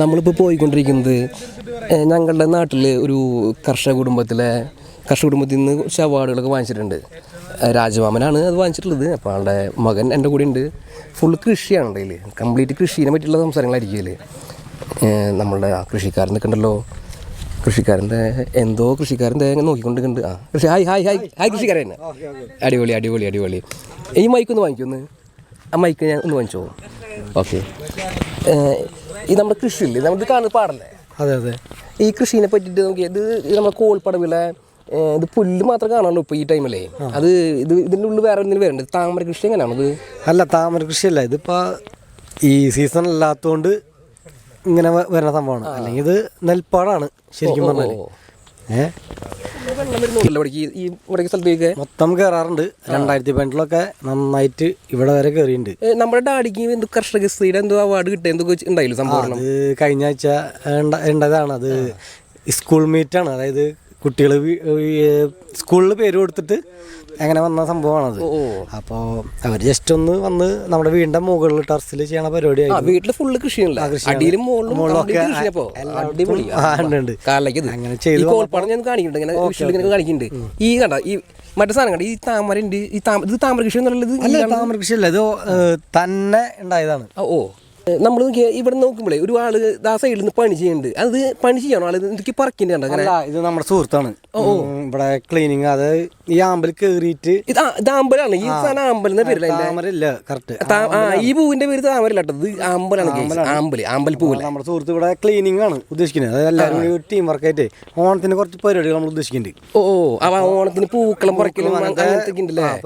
നമ്മളിപ്പോൾ പോയിക്കൊണ്ടിരിക്കുന്നത് ഞങ്ങളുടെ നാട്ടിൽ ഒരു കർഷക കുടുംബത്തിലെ കർഷക കുടുംബത്തിൽ നിന്ന് കുറച്ച് അവാർഡുകളൊക്കെ വാങ്ങിച്ചിട്ടുണ്ട്. രാജവാമനാണ് രാജമാമനാണ് അത് വാങ്ങിച്ചിട്ടുള്ളത്. അപ്പോൾ ആളുടെ മകൻ എന്റെ കൂടെ ഉണ്ട്. ഫുൾ കൃഷിയാണ് ഉണ്ടെങ്കിൽ കംപ്ലീറ്റ് കൃഷിയെ പറ്റിയുള്ള സംസാരങ്ങളായിരിക്കും അല്ലേ നമ്മളുടെ ആ കൃഷിക്കാരൻ നിൽക്കണ്ടല്ലോ. കൃഷിക്കാരന്റെ എന്തോ കൃഷിക്കാരൻ തേങ്ങ നോക്കിക്കൊണ്ടിരിക്കുന്നുണ്ട്. ആ കൃഷി ഹായ് ഹായ് ഹായ് ഹായ് കൃഷിക്കാരൻ. അടിപൊളി അടിപൊളി അടിപൊളി. ഈ മൈക്ക് ഒന്ന് വാങ്ങിക്കൊന്ന് ആ മൈക്ക് ഞാൻ ഒന്ന് വാങ്ങിച്ചോ ഓക്കെ. ഈ നമ്മുടെ കൃഷിയില്ലേ? നമ്മൾ കാണുന്ന പാടല്ലേ? അതെ അതെ. ഈ കൃഷിനെ പറ്റിയിട്ട് നമുക്ക് ഇത് നമ്മുടെ കോൾപ്പടവിലെ ഇത് പുല്ല് മാത്രം കാണാനുള്ളൂ ഇപ്പോൾ ഈ ടൈമിലേ. അത് ഇത് ഇതിന്റെ ഉള്ളിൽ വേറെ എന്തെങ്കിലും വരുന്നുണ്ട് താമര കൃഷി എങ്ങനെയാണത് അല്ല താമര കൃഷിയല്ല. ഇതിപ്പോൾ ഈ സീസൺ അല്ലാത്തതുകൊണ്ട് ഇങ്ങനെ വരുന്ന സംഭവമാണ്. അല്ലെങ്കിൽ ഇത് നെൽപ്പാടാണ് ശരിക്കും പറഞ്ഞാൽ ഈ- ഈ ഇവിടേക്ക് സ്ഥലത്തേക്ക്? മൊത്തം കയറാറുണ്ട് രണ്ടായിരത്തി പതിനെട്ടിലൊക്കെ നന്നായിട്ട് ഇവിടെ വരെ കയറിയിട്ടുണ്ട് നമ്മുടെ ഡാഡിക്ക് എന്തോ സ്ത്രീയുടെ എന്തോ അവാർഡ് കിട്ടിയ എന്തോ ഉണ്ടായില്ല സംഭവം അത് കഴിഞ്ഞ ആഴ്ച ഉണ്ടതാണ് ഉണ്ടായതാണ് അത് സ്കൂൾ മീറ്റാണ് അതായത് കുട്ടികൾ സ്കൂളിൽ പേര് കൊടുത്തിട്ട് അങ്ങനെ വന്ന സംഭവമാണത്. അപ്പോൾ അവർ ജസ്റ്റ് ഒന്ന് വന്ന് നമ്മുടെ വീടിന്റെ മുകളിൽ ടെറസിൽ ചെയ്യണ ആ വീട്ടിൽ വീട്ടിൽ ഫുള്ള് കൃഷിയല്ല അടിയിലും ഇത്. അങ്ങനെ ചെയ്തു കാണിക്കുന്നുണ്ട്. ഈ കണ്ട ഈ മറ്റേ സാധനം കണ്ട? ഈ താമര ഉണ്ട് ഈ താമര ഇത് താമര കൃഷി എന്നുള്ളത് അല്ല താമര കൃഷിയല്ല. ഇത് ഏ, തന്നെ ഉണ്ടായതാണ്. ഓ. നമ്മൾ ഇവിടെ നോക്കുമ്പോഴേ ഒരു ആൾ ആ സൈഡിൽ നിന്ന് പണി ചെയ്യുന്നുണ്ട് അത് പണി ചെയ്യണോ ആൾ എനിക്ക് അങ്ങനെ അല്ല ഇത് നമ്മുടെ സുഹൃത്താണ്. ഓ ഇവിടെ ക്ലീനിങ് അത് ഈ ആമ്പൽ കേറിയിട്ട് ഇത് ആമ്പലാണ്. ഈ സാധനം ആമ്പലിന്റെ എന്ന പേരില്ല താമരല്ല കറക്റ്റ് ഈ പൂവിന്റെ പേര് താമരല്ല കേട്ടോ. ഇത് ആമ്പലാണ് ആമ്പൽ ആമ്പൽ ആമ്പൽ പൂവ് നമ്മുടെ സുഹൃത്ത് ഇവിടെ ക്ലീനിങ് ആണ് ഉദ്ദേശിക്കുന്നത്. അതായത് എല്ലാവരും ടീം വർക്കായിട്ട് ഓണത്തിന് കുറച്ച് പരിപാടികൾ നമ്മൾ ഉദ്ദേശിക്കുന്നുണ്ട്. ഓ അവ ഓണത്തിന് പൂക്കളം പറക്കലും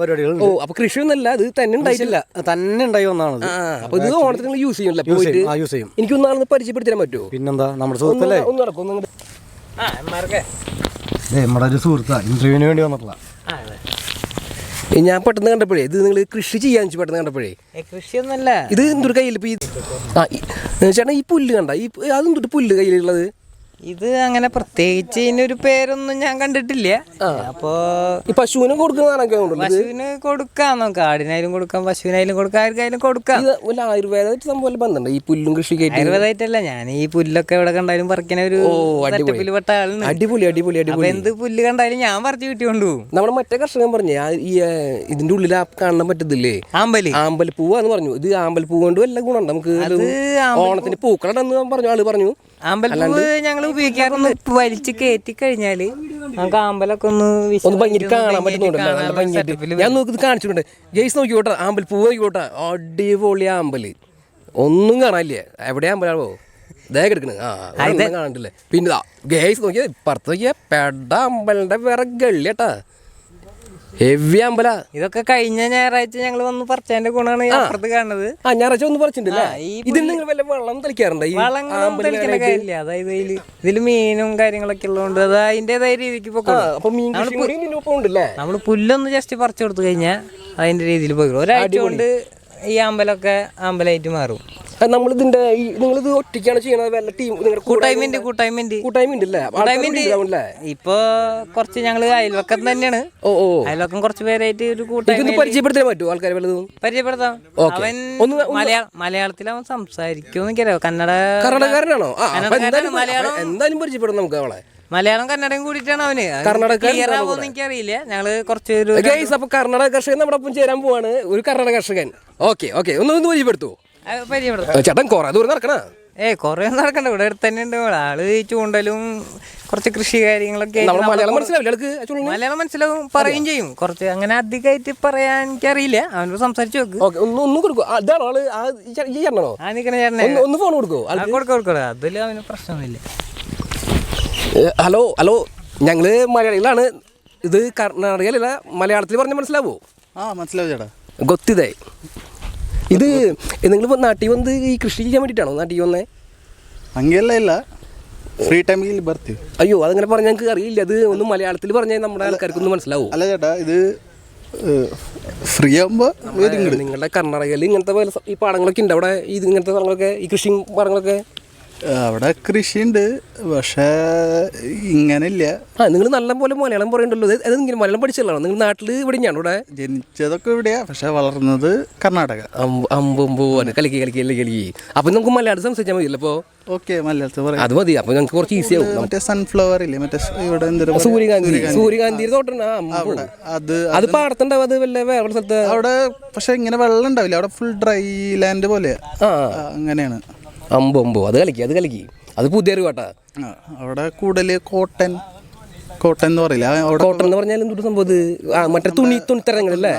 പരിപാടികൾ. ഓ അപ്പൊ കൃഷിയൊന്നല്ല അത് തന്നെ ഉണ്ടായിട്ടില്ല. തന്നെ ഉണ്ടായി വന്നതാണ് അപ്പൊ ഇത് ഓണത്തിന് യൂസ് യൂസ് ചെയ്യണല്ലേ പോയിട്ട് ചെയ്യും, ആ, use ചെയ്യും. എനിക്ക് ഒന്നാളൊന്ന് പരിചയപ്പെടുത്തി തരാൻ പറ്റുമോ? പിന്നെന്താ നമ്മുടെ സുഹൃത്തല്ലേ? ഒന്ന് നടക്കും. നമ്മുടെ ഒരു സുഹൃത്താ. ഇന്റർവ്യൂവിന് വേണ്ടി വന്നിട്ടുള്ള ഞാൻ പെട്ടെന്ന് കണ്ടപ്പോഴേ ഇത് നിങ്ങൾ കൃഷി ചെയ്യാൻ വെച്ചു പെട്ടെന്ന് കണ്ടപ്പോഴേ. കൃഷിയൊന്നുമല്ല. ഇത് എന്തൊരു കയ്യിൽ ഇപ്പൊ ആ ഈ പുല്ല് കണ്ട? ഈ അതെന്തൊരു പുല്ല് കയ്യിലുള്ളത്? ഇത് അങ്ങനെ പ്രത്യേകിച്ച് ഇതിനൊരു പേരൊന്നും ഞാൻ കണ്ടിട്ടില്ല. അപ്പോ ഈ പശുവിനും കൊടുക്കുന്നതാണൊക്കെ പശുവിന് കൊടുക്കാം നമുക്ക് ആടിനായാലും കൊടുക്കാം പശുവിനായാലും കൊടുക്കാം ആർക്കായാലും കൊടുക്കാം. ഇത് ആയുർവേദമായിട്ട് സംഭവം ബന്ധമുണ്ട്? ഈ പുല്ലും കൃഷി ആയുർവേദമായിട്ടല്ല ഞാൻ ഈ പുല്ലൊക്കെ ഇവിടെ കണ്ടാലും പറിക്കണ ഒരു അടിപൊളി. പെട്ട ആളാണ് അടിപൊളി അടിപൊളി അടിപൊളി. എന്ത് പുല്ല് കണ്ടാലും ഞാൻ പറിച്ചു പോകും നമ്മുടെ മറ്റേ കർഷകൻ പറഞ്ഞു ഈ ഇതിന്റെ ഉള്ളിൽ ആ കാണാൻ പറ്റത്തില്ലേ? ആമ്പൽ. പൂവാന്ന് പറഞ്ഞു. ഇത് ആമ്പൽപ്പൂ കൊണ്ട് വല്ല ഗുണമുണ്ട്. നമുക്ക് ഓണത്തിന് പൂക്കളണ്ടെന്ന് പറഞ്ഞു. ആൾ പറഞ്ഞു ആമ്പൽപ്പൂവ് ഞങ്ങൾ ഉപയോഗിക്കാറൊന്ന് വലിച്ചു കയറ്റി കഴിഞ്ഞാൽ നമുക്ക് അമ്പലൊക്കെ ഒന്ന് ഒന്ന് ഭംഗി കാണാൻ പറ്റുന്നുണ്ടല്ലോ. നല്ല ഭംഗിയായിട്ട്. ഞാൻ നോക്കി കാണിച്ചിട്ടുണ്ട്. ജയ്സ് നോക്കിക്കോട്ടെ ആമ്പൽപ്പൂ നോക്കിക്കോട്ടെ. അടിപൊളി ആമ്പൽ ഒന്നും കാണാല്ലേ എവിടെ അമ്പലാണോ ദേ കിടക്കണ്. ആ കാണണ്ടില്ലേ പിന്നെ ഗേസ് നോക്കിയാ പുറത്ത് നോക്കിയാ പെട അമ്പലിന്റെ വേറെ ഗള്ളിയട്ടാ ഹെവി അമ്പല ഇതൊക്കെ കഴിഞ്ഞ ഞായറാഴ്ച ഞങ്ങൾ വന്ന് പറിച്ചതിന്റെ ഗുണമാണ് അപ്പുറത്ത് കാണുന്നത്. ആ ഞായറാഴ്ച ഒന്ന് പറിച്ചിട്ടുണ്ടല്ലേ ഇതിൽ നിങ്ങൾ വല്ല വെള്ളം തളിക്കാറുണ്ട്? തളിക്കേണ്ട? കാര്യമില്ല. അതായത് ഇതിൽ ഇതിൽ മീനും കാര്യങ്ങളൊക്കെ ഉള്ളതുകൊണ്ട് അത് അതിന്റെതായ രീതിക്ക് നമ്മൾ പുല്ലൊന്ന് ജസ്റ്റ് പറിച്ചു കൊടുത്തു കഴിഞ്ഞാൽ അതിന്റെ രീതിയിൽ പോയി ഒരാഴ്ച കൊണ്ട് ഈ അമ്പലമൊക്കെ അമ്പലമായിട്ട് മാറും. നമ്മൾ ഇതിന്റെ നിങ്ങൾ ഇത് ഒറ്റയ്ക്കാണ് ചെയ്യണത്? വല്ല ടീം നിങ്ങളുടെ കൂട്ടായ്മയുണ്ട് കൂട്ടായ്മയുണ്ട്. കൂട്ടായ്മ ഉണ്ടല്ലേ ഇപ്പൊ കുറച്ച് ഞങ്ങൾ അയൽവക്കം തന്നെയാണ്. ഓ ഓ. അയൽവക്കം കുറച്ച് പേരായിട്ട് ഒരു കൂട്ടായ്മ പരിചയപ്പെടുത്താൻ പറ്റുമോ ആൾക്കാരെ വല്ലതും? പരിചയപ്പെടുത്താം. അവൻ മലയാളം മലയാളത്തിൽ അവൻ സംസാരിക്കുമെന്ന് എനിക്കറിയാം കന്നഡ കർണാടകക്കാരനാണോ? മലയാളം. എന്തായാലും പരിചയപ്പെടും നമുക്ക് അവളെ. മലയാളം കന്നഡയും കൂടിയിട്ടാണ് അവന്. ആവുമെന്ന് എനിക്കറിയില്ല ഞങ്ങൾ കുറച്ച് അപ്പൊ കർണാടക കർഷകൻ നമ്മുടെ ഒപ്പം ചേരാൻ പോവാണ്. ഒരു കർണാടക കർഷകൻ. Okay okay. ഒന്ന് ഒന്ന് പരിചയപ്പെടുത്തു ആ, പരിചയപ്പെടുത്താം. ചേട്ടൻ കൊറേ ദൂരം നടക്കണ? ഏ കൊറേ നടക്കണ്ട. ഇവിടെ അടുത്ത് തന്നെ ഉണ്ട് ആൾ ചൂണ്ടലും കുറച്ച് കൃഷി കാര്യങ്ങളൊക്കെ മലയാളം മനസ്സിലാവും പറയും ചെയ്യും. കുറച്ച് അങ്ങനെ അധികമായിട്ട് പറയാൻ എനിക്കറിയില്ല. അവനോട് സംസാരിച്ചു ഒന്ന് ഫോൺ അവന് പ്രശ്നമൊന്നുമില്ല. Hello hello. ഞങ്ങൾ മലയാളികളാണ്. ഇത് കർണാടകയിലല്ല മലയാളത്തിൽ പറഞ്ഞ മനസ്സിലാവോ? ആ മനസ്സിലാവും ചേട്ടാ. ഗൊത്തിതായി. ഇത് നിങ്ങൾ നാട്ടിൽ വന്ന് ഈ കൃഷി ചെയ്യാൻ വേണ്ടിയിട്ടാണോ നാട്ടിൽ വന്നേ ಹಂಗೆಲ್ಲ ಇಲ್ಲ ಫ್ರೀ ಟೈಮಿಗೆ ಇಲ್ಲಿ ಬರ್ತೀವಿ അയ്യോ അതങ്ങനെ പറഞ്ഞാൽ ഞങ്ങൾക്ക് അറിയില്ല അത് ഒന്ന് മലയാളത്തിൽ പറഞ്ഞാൽ നമ്മുടെ ആൾക്കാർക്കൊന്നും മനസ്സിലാവും ಅಲ್ಲ ചേട്ടാ ഇത് ഫ്രീ ആകുമ്പോൾ വരും ഇങ്ങോട്ട് നിങ്ങളുടെ കർണാടകയിൽ ഇങ്ങനത്തെ പോലെ സ- ഈ പാടങ്ങളൊക്കെ ഉണ്ട് അവിടെ ഇത് ഇങ്ങനത്തെ സ്ഥലങ്ങളൊക്കെ ഈ കൃഷിയും പാടങ്ങളൊക്കെ അവിടെ കൃഷിയുണ്ട് പക്ഷേ ഇങ്ങനെയില്ല ആ നിങ്ങൾ നല്ലപോലെ മലയാളം പറയണ്ടല്ലോ. അത് ഇങ്ങനെ മലയാളം പഠിച്ചല്ലോ നിങ്ങൾ നാട്ടിൽ ഇവിടെയാണ് ഇവിടെ? ജനിച്ചതൊക്കെ ഇവിടെയാ പക്ഷെ വളർന്നത് കർണാടക. അമ്പ് കളിക്കി കളിക്കി അല്ലേ കളിക്കി അപ്പം നമുക്ക് മലയാളം സംസാരിച്ചാൽ മതിയല്ലോ അപ്പോൾ ഓക്കെ മലയാളത്തിൽ പറയാം. അത് മതി. അപ്പോൾ ഞങ്ങൾക്ക് കുറച്ച് ഈസി ആവും. മറ്റേ സൺഫ്ലവർ ഇല്ലേ? മറ്റേ ഇവിടെ എന്തൊരു സൂര്യകാന്തി. സൂര്യകാന്തി. തോട്ടം. അത് അത് പാടത്തുണ്ടാവും. അത് വല്ല വേറെ സ്ഥലത്ത്? അവിടെ പക്ഷെ ഇങ്ങനെ വെള്ളം ഉണ്ടാവില്ല. അവിടെ ഫുൾ ഡ്രൈ ലാൻഡ് പോലെയാ. ആ. ആ, അങ്ങനെയാണ്. അമ്പോ അമ്പോ. അത് കളിക്കുക അത് കളിക്കുക അത് പുതിയ അറിവാട്ടാ അവിടെ കൂടുതൽ കോട്ടൻ കോട്ടൺ എന്ന് പറയില്ല? കോട്ടൻ കോട്ടൺ എന്ന് പറഞ്ഞാൽ എന്തൊരു സംഭവം ആ മറ്റേ തുണി തുണിത്തരങ്ങളല്ലേ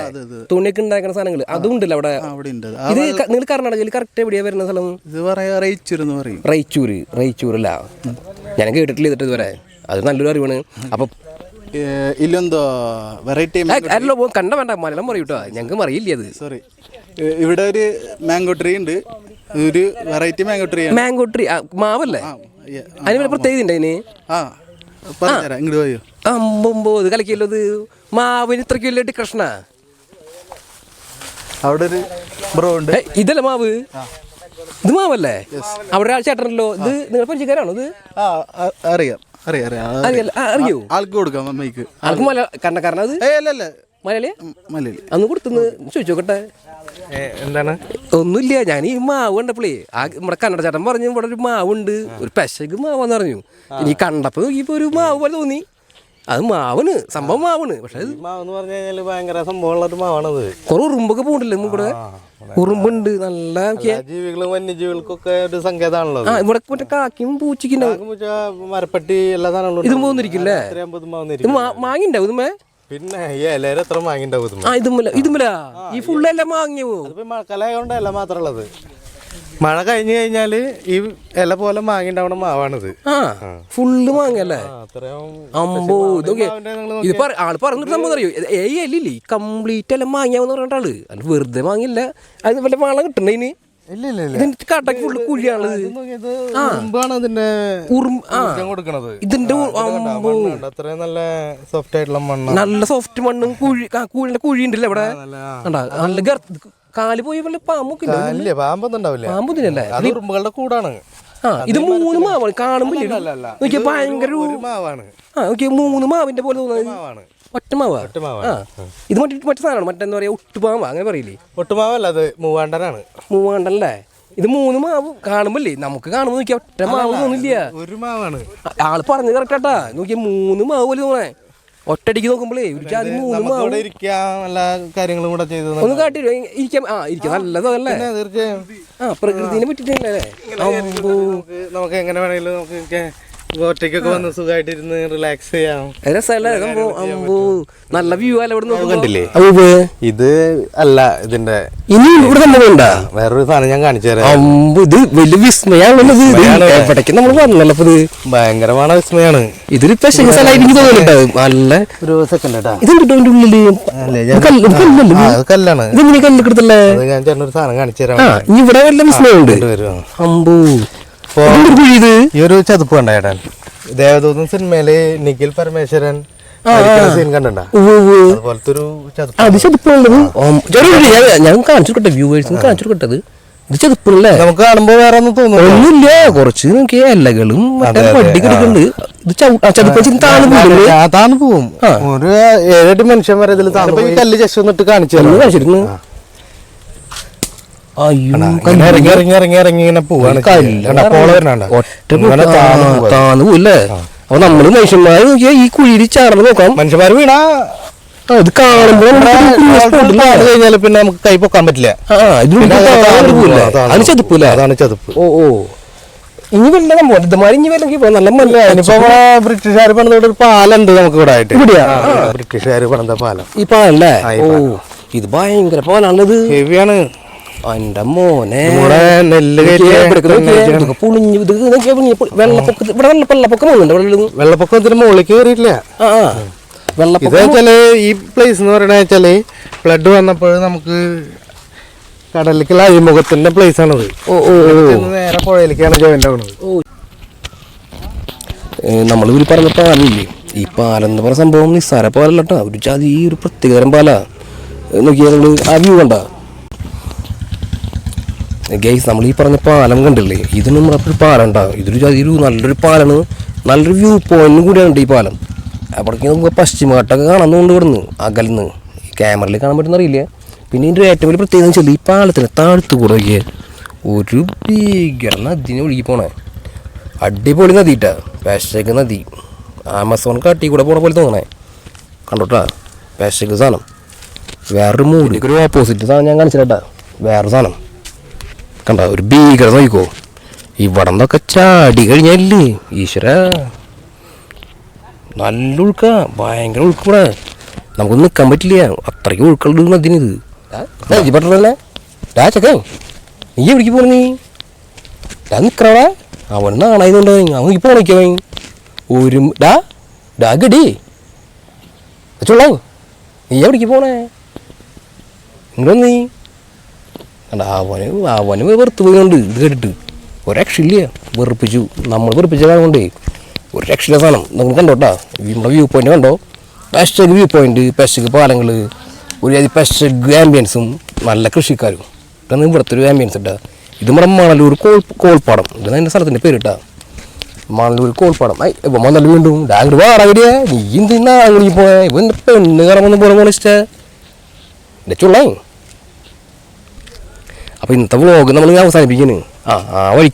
തുണിയൊക്കെ ഉണ്ടാക്കുന്ന സാധനങ്ങൾ അതും ഉണ്ടല്ലോ അവിടെ. ഇത് നിങ്ങൾ കർണാടകയിൽ കറക്റ്റ് എവിടെയാ വരുന്ന സ്ഥലം? ഇത് പറയാ റേച്ചൂർ എന്ന് പറയും. റൈച്ചൂര് റൈച്ചൂരല്ല ഞാൻ കേട്ടിട്ടില്ല ഇതിട്ട് ഇതുവരെ. അത് നല്ലൊരു അറിവാണ്. അപ്പൊ ഇല്ലെന്തോ വെറൈറ്റി അല്ലോ കണ്ട വേണ്ട. മലയാളം പറയൂട്ടോ ഞങ്ങൾക്ക് അറിയില്ല അത്. സോറി ഇവിടെ ഒരു മാംഗോ ട്രീ ഉണ്ട്. ഒരു variety mango tree mango tree മാവല്ലേ. അതിന് വല്ല പ്രത്യേകത ഉണ്ട് അതിന്? ആ പറഞ്ഞുതരാം. ഇങ്ങോട്ട് പോയോ? അമ്പമ്പോ ഇത് കളിക്കല്ലോ ഇത്. മാവിന് ഇത്രയ്ക്ക് വലിയ കൃഷ്ണ. അവിടെ ഒരു ബ്രോ ഉണ്ട്. ഇതല്ല മാവ്? ഇത് മാവല്ലേ? അവിടെ ഒരാൾ ചേട്ടനല്ലോ. ഇത് നിങ്ങൾ പരിചയക്കാരാണോ ഇത്? അറിയാം അറിയാം അറിയാം. അറിയോ ആൾക്ക് കൊടുക്കാം അമ്മയ്ക്ക് ആൾക്ക് മല കണ്ണക്കാരനാ അത് അല്ല മലയാളി? മലയിൽ അന്ന് കൊടുത്തുന്ന് ചോദിച്ചു നോക്കട്ടെ എന്താണ്? ഒന്നുമില്ല ഞാൻ ഈ മാവ് കണ്ടപ്പോളേ ആ നമ്മുടെ കന്നഡ ചേട്ടൻ പറഞ്ഞു ഇവിടെ ഒരു മാവുണ്ട് ഒരു പെശക് മാവെന്ന് പറഞ്ഞു. ഇനി കണ്ടപ്പോൾ നോക്കിയപ്പോൾ ഒരു മാവ് പോലെ തോന്നി. അത് മാവന് സംഭവം മാവണ്. പക്ഷെ മാവെന്ന് പറഞ്ഞു കഴിഞ്ഞാൽ ഭയങ്കര സംഭവമുള്ള ഒരു മാവാണത്. കുറെ ഉറുമ്പൊക്കെ പോകണ്ടല്ലേ ഇവിടെ. ഉറുമ്പുണ്ട് നല്ല. ജീവികളും വന്യജീവികൾക്കൊക്കെ ഒരു സങ്കേതമാണല്ലോ ആ ഇവിടെ മറ്റേ കാക്കിയും പൂച്ചിക്കുണ്ടാവും മരപ്പട്ടി എല്ലാ സാധനങ്ങളും ഇതും പോകുന്നിരിക്കില്ലേ മാങ്ങിണ്ടാവും ഇതുമേ പിന്നെ ഈ ഇലയിൽ എത്ര മാങ്ങിണ്ടാവും ആ ഇതുമല്ല ഇതുമല്ല ഈ ഫുള്ളെല്ലാം മാങ്ങിയോ അതിപ്പോ മഴക്കാലമായതുകൊണ്ട് ഇല മാത്രമുള്ളത് മഴ കഴിഞ്ഞു കഴിഞ്ഞാൽ ഈ ഇല പോലെ മാങ്ങിണ്ടാവണ മാവാണിത്. ആ ഫുള്ള് മാങ്ങല്ലേ അത്രയും അമ്പോ ഇതൊക്കെ ഇത് പറ ആൾ പറഞ്ഞിട്ട് സംഭവം അറിയോ? അല്ലില്ലേ കംപ്ലീറ്റ് എല്ലാം മാങ്ങിയാന്ന് പറഞ്ഞിട്ടാൾ. അത് വെറുതെ മാങ്ങില്ല അത് വല്ല വളം കിട്ടണ്ടേ ഇല്ല ഇതിന്റെ ഫുള്ള് ഇതിന്റെ. നല്ല സോഫ്റ്റ് ആയിട്ടുള്ള നല്ല സോഫ്റ്റ് മണ്ണും കുഴി കുഴിന്റെ കുഴി ഉണ്ടല്ലേ ഇവിടെ നല്ല കാൽ പോയി വല്ല പാമ്പൊക്കെ പാമ്പൊന്നും ഉണ്ടാവില്ല. അത് ഉറുമ്പുകളുടെ കൂടാണ്. ആ ഇത് മൂന്ന് മാവാണ്. കാണുമ്പോ നോക്കിയ ഭയങ്കര മാവാണ്. ആ നോക്കിയ മൂന്ന് മാവിന്റെ പോലെ തോന്നുന്നത് മാവാണ് ഒറ്റ ആ. ഇത് മറ്റേ മറ്റേ സാധനമാണ് മറ്റെന്താ പറയാ ഒട്ടുമാവ അങ്ങനെ പറയില്ലേ? ഒട്ടുമാവല്ല അത് മൂവാണ്ടനാണ്. മൂവാണ്ടല്ലേ ഇത് മൂന്ന് മാവ് കാണുമ്പല്ലേ നമുക്ക് കാണുമ്പോ നോക്കിയാ ഒറ്റ മാവ് തോന്നില്ല. ഒരു മാവാണ്. ആൾ പറഞ്ഞു കറക്റ്റാട്ടാ നോക്കിയാ മൂന്ന് മാവ് പോലെ തോന്നേ ഒറ്റടിക്ക് നോക്കുമ്പോഴേ ഒരു ജാതി മൂന്ന് മാവ്. കാര്യങ്ങളും കൂടെ ചെയ്തു ഒന്ന് കാട്ടി ഇരിക്കാം. ആ ഇരിക്കാം. നല്ലതല്ലേ തീർച്ചയായും. ആ പ്രകൃതിനെ പറ്റിട്ടല്ലേ നമുക്ക് എങ്ങനെ വേണമെങ്കിലും നമുക്ക് ഒറ്റയ്ക്കൊക്കെ വന്ന് സുഖമായിട്ടിരുന്ന് റിലാക്സ് ചെയ്യാം. നല്ല വ്യൂ അല്ല ഇവിടെ. കണ്ടില്ലേ? ഇത് അല്ല ഇതിന്റെ ഇനി ഇവിടെ വേറൊരു സാധനം ഞാൻ കാണിച്ചു തരാം. ഇത് വലിയ വിസ്മയാണുള്ളത്. എവിടേക്ക് നമ്മൾ വന്നല്ലോ ഇത്. ഭയങ്കരമാണ് വിസ്മയാണ്. ഇതൊരു പെശക സ്ഥലമായിട്ട് എനിക്ക് തോന്നുന്നുണ്ട് നല്ല ഒരു സെക്കൻഡ് കേട്ടാ അതിന്റെ ഉള്ളിൽ? കല്ല് കല്ലാണ്. ഇതെങ്ങനെ കല്ലെടുത്തല്ലേ കിടത്തല്ലേ ഞാൻ ചേട്ടനൊരു സാധനം കാണിച്ചു തരാം. ഇനി ഇവിടെ വല്ല വിസ്മയമുണ്ട്. വരും അമ്പോ. അപ്പോ ഇത്? ഈ ഒരു ചതുപ്പ് കണ്ട ചേട്ടൻ ദേവദൂതൻ സിനിമയിൽ നിഖിൽ പരമേശ്വരൻ സീൻ. അതുപോലത്തെ ഒരു അത് ചെതുപ്പുള്ളത് ഞാൻ കാണിച്ചു വ്യൂവേഴ്സിന് ഇത് ചെറുപ്പല്ലേ നമുക്ക് കാണുമ്പോ വേറെ ഒന്നും തോന്നുന്നു ഒന്നുമില്ല. കുറച്ച് നോക്കിയ ഇലകളും മറ്റേ കിടക്കുന്നുണ്ട്. ഇത് താന്ന് പോവും ഒരു ഏഴെട്ട് മനുഷ്യന്മാരെ വരെ ഇതിൽ താണു പോയി. കല്ല് ജസ്റ്റ് കാണിച്ചു കാണിച്ചിരുന്നു. ഇറങ്ങി ഇറങ്ങി ഇറങ്ങി ഇറങ്ങി ഇങ്ങനെ പോവാണ് താന്ന് പോവാ. അപ്പൊ നമ്മൾ മനുഷ്യന്മാര് നോക്കിയാ ഈ കുഴിയിൽ ചാടണം നോക്കാം. മനുഷ്യന്മാര് വീണാ. ഇത് കാണുമ്പോ താന്ന് കഴിഞ്ഞാൽ പിന്നെ നമുക്ക് കൈ പൊക്കാൻ പറ്റില്ല. ആ ഇതിന് പിന്നെ അത് താന്ന് പോവില്ലേ പോവാ, താന്ന് അത് ചെതുപ്പൂല അതാണ് ചതുപ്പ്. ഓ ഓ. ഇനി വല്ല ഇതുമാതിരി ഇനി വല്ലെങ്കിൽ നല്ല മല്ല ഇനിയിപ്പോ ബ്രിട്ടീഷുകാർ പണിത ഒരു പാലുണ്ട് നമുക്ക് ഇവിടെ ആയിട്ട്? ബ്രിട്ടീഷുകാർ പണിത പാലം. ഈ പാലല്ലേ? ഓ ഇത് ഭയങ്കര പാലാണത് ഹെവിയാണ് എന്റെ മോനെ. നെല്ല് പൊളിഞ്ഞ് ഇത് പൊളി- ഇവിടെ വെള്ളപ്പൊക്കം വന്നുണ്ട് ഇവിടെ ഉള്ളത്. വെള്ളപ്പൊക്കത്തിന് മുകളിൽ കയറിയിട്ടില്ല. ആ വെള്ളപ്പൊക്കം ഈ പ്ലേസ് എന്ന് പറയണ വെച്ചാൽ ഫ്ലഡ് വന്നപ്പോൾ നമുക്ക് കടലിലേക്കുള്ള അഴിമുഖത്തിന്റെ പ്ലേസ് ആണത്. നേരെ പുഴയിലേക്കാണ് ജോയിന്റ് ആവുന്നത്. നമ്മൾ ഇവർ പറഞ്ഞ പാലില്ലേ? ഈ പാലെന്ന് പറഞ്ഞ സംഭവം നിസ്സാര പാലല്ല കേട്ടോ. ഒരു ജാതി ഈ ഒരു പ്രത്യേകതരം പാലാ. നോക്കിയാൽ ആ വ്യൂ കണ്ട? ഗൈസ് നമ്മൾ ഈ പറഞ്ഞ പാലം കണ്ടില്ലേ? ഇതിനും നമ്മുടെ ഒരു പാലം ഉണ്ടാകും ഇതൊരു ഒരു നല്ലൊരു പാലാണ്. നല്ലൊരു വ്യൂ പോയിന്റും കൂടിയാണ് ഈ പാലം. അവിടേക്ക് നമുക്ക് പശ്ചിമഘട്ടമൊക്കെ കാണുന്നുണ്ട് ഇവിടുന്ന് അകലിന്ന് ക്യാമറയിൽ കാണാൻ പറ്റുന്ന അറിയില്ല. പിന്നെ ഇതിന്റെ ഏറ്റവും വലിയ പ്രത്യേകത വെച്ചാൽ ഈ പാലത്തിന് താഴത്ത് കൂടെ ഒരു ഭീകര നദിനെ ഒഴുകി പോണേ. അടിപൊളി നദിയിട്ടാ. പേശക്ക് നദി. ആമസോൺ കാട്ടി കൂടെ പോണ പോലെ തോന്നണേ. കണ്ടോട്ടാ? പേശക്ക് സാധനം. വേറൊരു മൂടി ഒരു ഓപ്പോസിറ്റ് സാധനം ഞാൻ കാണിച്ചിട്ടാ വേറൊരു സാധനം. കണ്ട ഒരു ഭീകരത നോക്കിക്കോ ഇവിടെ നിന്നൊക്കെ ചാടി കഴിഞ്ഞല്ലേ ഈശ്വര. നല്ല ഒഴുക്ക ഭയങ്കര ഒഴുക്കൂടെ നമുക്ക് നിൽക്കാൻ പറ്റില്ല അത്രയ്ക്ക് ഒഴുക്കുള്ള നദിന് ഇത്. പെട്ടല്ലേ ഡാ ചക്കേ നീ എവിടേക്ക് പോണു നീ? ഡാ നിക്കറടാ അവൻ നാണായതുകൊണ്ട് അവൻ ഈ പോണേക്കോ ഒരു ഡാ ഡാ ഗഡി. വെച്ചോളാ നീ എവിടേക്ക് പോണേ? നിങ്ങളൊന്നീ കണ്ട അവന് അവന് വെറുത്ത് പോയിട്ടുണ്ട് ഇത് കേട്ടിട്ട് ഒരു രക്ഷയില്ല വെറുപ്പിച്ചു. നമ്മൾ വെറുപ്പിച്ച കൊണ്ടേ ഒരു രക്ഷയില്ല സാധനം. നിങ്ങൾ കണ്ടോട്ടാ? നമ്മുടെ വ്യൂ പോയിന്റ് കണ്ടോ? പെസ്റ്റഗ് വ്യൂ പോയിന്റ് പെസ്റ്റഗ് പാലങ്ങൾ ഒരു പെസ്റ്റഗ് ആംബിയൻസും നല്ല കൃഷിക്കാരും. ഇതാണ് ഇവിടുത്തെ ഒരു ആംബിയൻസ് ഇട്ടാ ഇത് നമ്മുടെ മണലൂർ കോൾ കോൾപ്പാടം. ഇതാണ് എന്റെ സ്ഥലത്തിന്റെ പേര് ഇട്ടാ മണലൂർ കോൾപ്പാടം. ഐ ഇപ്പം മണലൂർ വീണ്ടും. ഡാങ്കർ വാടാ കടിയാ നീ എന്തിനാ പോയെ എന്റെ പെണ്ണ് കറങ്ങുന്ന പോലെ പോണ ഇഷ്ട? എന്റെ ചുള്ളേ അപ്പോൾ ഇന്നത്തെ വ്ളോഗ് നമ്മൾ അവസാനിപ്പിക്കുന്നു ആ ആ വഴി